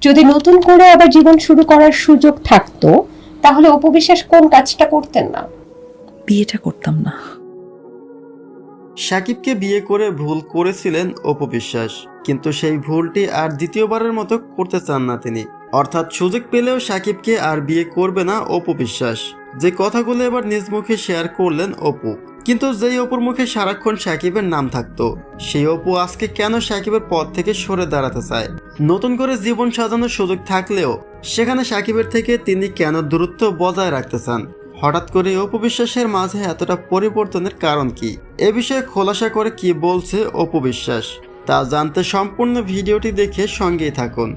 যদি নতুন করে আবার জীবন শুরু করার সুযোগ থাকতো তাহলে অপবিশ্বাস কোন কাজটা করতেন না? বিয়েটা করতাম না। সাকিবকে বিয়ে করে ভুল করেছিলেন অপবিশ্বাস কিন্তু সেই ভুলটি আর দ্বিতীয়বারের মতো করতে চান না তিনি। অর্থাৎ সুযোগ পেলেও সাকিবকে আর বিয়ে করবে না অপবিশ্বাস যে কথাগুলো এবার নিজ মুখে শেয়ার করলেন অপু। কিন্তু যেই অপুর মুখে সারাক্ষণ সাকিবের নাম থাকতো সেই অপু আজকে কেন সাকিবের পথ থেকে সরে দাঁড়াতে চায়? নতুন করে জীবন সাজানোর সুযোগ থাকলেও সেখানে সাকিবের থেকে তিনি কেন দূরত্ব বজায় রাখতে চান? হঠাৎ করে অপবিশ্বাসের মাঝে এতটা পরিবর্তনের কারণ কি? এ বিষয়ে খোলাসা করে কি বলছে অপবিশ্বাস তা জানতে সম্পূর্ণ ভিডিওটি দেখে সঙ্গেই থাকুন।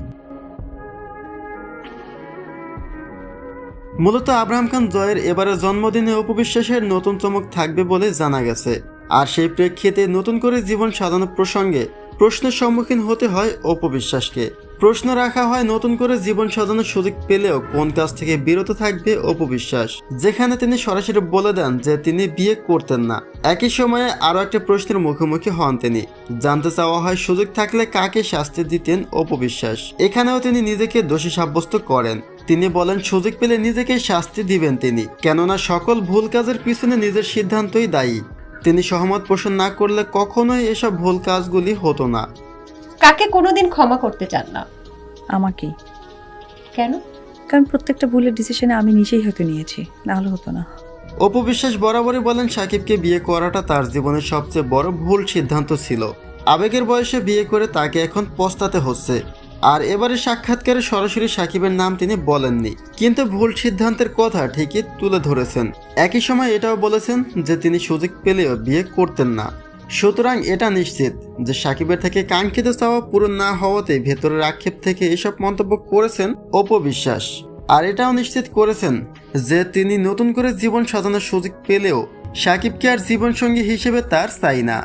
মূলত আব্রাহাম খান জয়ের এবারে জন্মদিনে অপবিশ্বাসের নতুন চমক থাকবে বলে জানা গেছে। আর সেই প্রেক্ষিতে নতুন করে জীবন সাজানো প্রসঙ্গে প্রশ্নের সম্মুখীন হতে হয় অপবিশ্বাসকে। প্রশ্ন রাখা হয় নতুন করে জীবন সাজানোর সুযোগ পেলেও কোন কাজ থেকে বিরত থাকবে অপবিশ্বাস? যেখানে তিনি সরাসরি বলে দেন যে তিনি বিয়ে করতেন না। একই সময়ে আরও একটা প্রশ্নের মুখোমুখি হন তিনি। জানতে চাওয়া হয় সুযোগ থাকলে কাকে শাস্তি দিতেন অপবিশ্বাস? এখানেও তিনি নিজেকে দোষী সাব্যস্ত করেন। তিনি বলেন, সুযোগ পেলে নিজেকে শাস্তি দিবেন তিনি। কেননা সকল ভুল কাজের পিছনে নিজের সিদ্ধান্তই দায়ী। তিনি সহমত পোষণ না করলে কখনোই এসব ভুল কাজগুলি হতো না। কাকে কোনোদিন ক্ষমা করতে চান না? আমাকেই কেন? কারণ প্রত্যেকটা ভুলের ডিসিশনে আমি নিজেই হয়তো নিয়েছি না হলে হতো না। অপু বিশ্বাস বরাবরই বলেন সাকিবকে বিয়ে করাটা তার জীবনের সবচেয়ে বড় ভুল সিদ্ধান্ত ছিল। আবেগের বয়সে বিয়ে করে তাকে এখন পস্তাতে হচ্ছে। আর এবারে সাক্ষাৎকারে সরাসরি সাকিবের নাম তিনি বলেননি। কিন্তু ভুল সিদ্ধান্তের কথা ঠিকই তুলে ধরেছেন। একই সময় এটাও বলেছেন যে তিনি সুযোগ পেলেও বিয়ে করতেন না। সুতরাং এটা নিশ্চিত যে সাকিবের থেকে কাঙ্ক্ষিত চাওয়া পূরণ না হওয়াতে ভেতরের আক্ষেপ থেকে এসব মন্তব্য করেছেন অপবিশ্বাস আর এটাও নিশ্চিত করেছেন যে তিনি নতুন করে জীবন সাজানোর সুযোগ পেলেও সাকিবকে আর জীবনসঙ্গী হিসেবে তার চাই না।